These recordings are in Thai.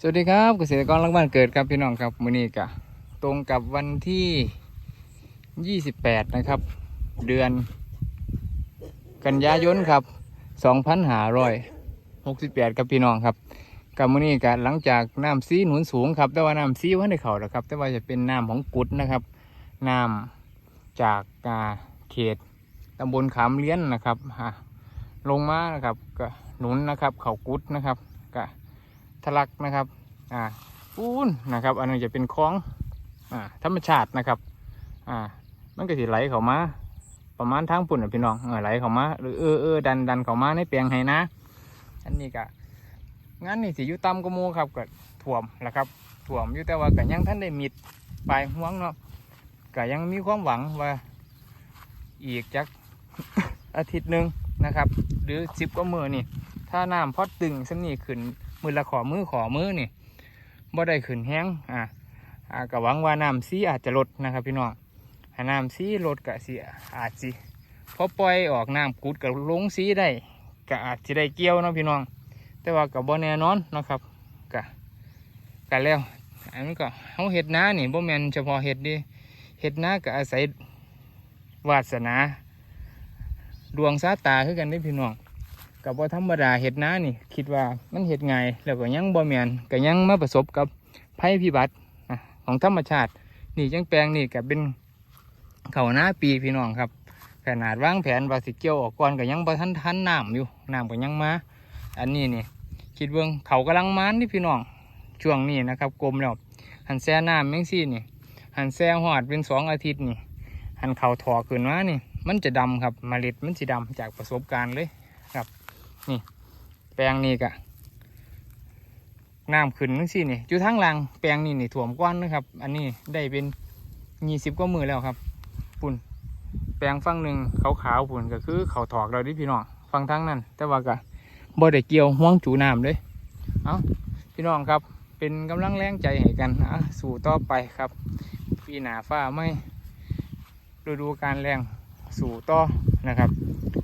สวัสดีครับเกษตรกรรักบ้านเกิดครับพี่น้องครับมื้อนี้กะตรงกับวันที่ 28 นะครับ เดือน กันยายนครับ 2568 ครับพี่น้องครับกับมื้อนี้กะหลังจากน้ำซีหนุนสูงครับ แต่ว่าน้ำซีว่าในเขาแล้วครับ แต่ว่าจะเป็นน้ำของกุดนะครับน้ำจากอาเขตตำบลขามเลี้ยนนะครับอ่าลงมานะครับก็หนุนนะครับ เขากุดนะครับก็ ทะลักนะครับ อ่าปูนนะครับ อันนี้จะเป็นคลอง อ่า ธรรมชาตินะครับ อ่า มันก็สิไหลเข้ามา ประมาณทางปุ่นนะพี่น้องเออไหลเข้ามาหรือเออเออดันดันเข้ามาในแปลงให้นะ อันนี้ก็งานนี่สิอยู่ต่ำกว่าหมูครับก็ถ่วมแหละครับถ่วมอยู่แต่ว่าก็ยังท่านได้มิดปลายห่วงเนาะก็ยังมีความหวังว่าอีกจักอาทิตย์หนึ่งนะครับ หรือสิบกว่ามือนี่ ถ้าน้ำพอดตึงสำนีขึ้น มือละขอมือขอมือนี่บ่ได้ขึ้นแห้งอ่าอ่าก็หวังว่าน้ำซีอาจจะลดนะครับพี่น้องน้ำซีลดก็สิอาจสิพอปล่อยออกน้ำกุดกับลงซีได้ก็อาจจะได้เกี่ยวนะพี่น้อง แต่ว่ากับบ่แน่นอนนะครับก็ก็แล้วอันนี้ก็เฮาเฮ็ดนานี่บ่แมนเฉพาะเฮ็ดดิเฮ็ดนาก็อาศัยวาสนา ดวงสาตาคือกันเด้พี่น้อง กับว่าธรรมดาเห็ดนานี่ คิดว่ามันเห็ดไงแล้วก็ยังบ่แมนก็ยังมาประสบกับภัยพิบัติของธรรมชาติ นี่จังแปลงนี่ก็เป็นเขาหน้าปีพี่น้องครับ ขนาดวางแผนว่าสิเกี่ยวออกก่อนก็ยังบ่ทันทันน้ำอยู่น้ำก็ยังมา อันนี้นี่คิดเบิ่งเขากำลังมานนี่พี่น้องช่วงนี้นะครับกลมแล้วหันแซ่น้ำแมงซี่นี่ หันแซ่หอดเป็นสองอาทิตย์นี่ หันเขาถอขึ้นมานี่ มันจะดำครับเมล็ดมันจะดำจากประสบการณ์เลยครับ แปลงนี่กะน้ำขึ้นนึงสินี่อยู่ทางลังแปลงนี่นี่ถ่วมก้อนนะครับ อันนี้ได้เป็นยี่สิบกว่ามือแล้วครับปุ่นแปลงฝั่งหนึ่งขาวๆปุ่นก็คือเขาถอกเราดิพี่น้องฟังทั้งนั้น แต่ว่ากะบ่ได้เกี่ยวห่วงจูน้ำเลยเอาพี่น้องครับเป็นกำลังแรงใจให้กันอะสู่ต่อไปครับปีหนาฟ้าไม่ฤดูการแรงสู่ต่อนะครับ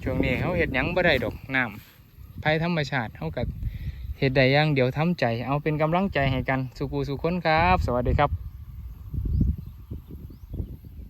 ช่วงนี้เขาเห็ดยังบ่ได้ดอกน้ำ ภัยธรรมชาติเท่ากับเหตุใดอย่างเดี๋ยวทำใจ เอาเป็นกำลังใจให้กันสุกูสุคนครับ สวัสดีครับ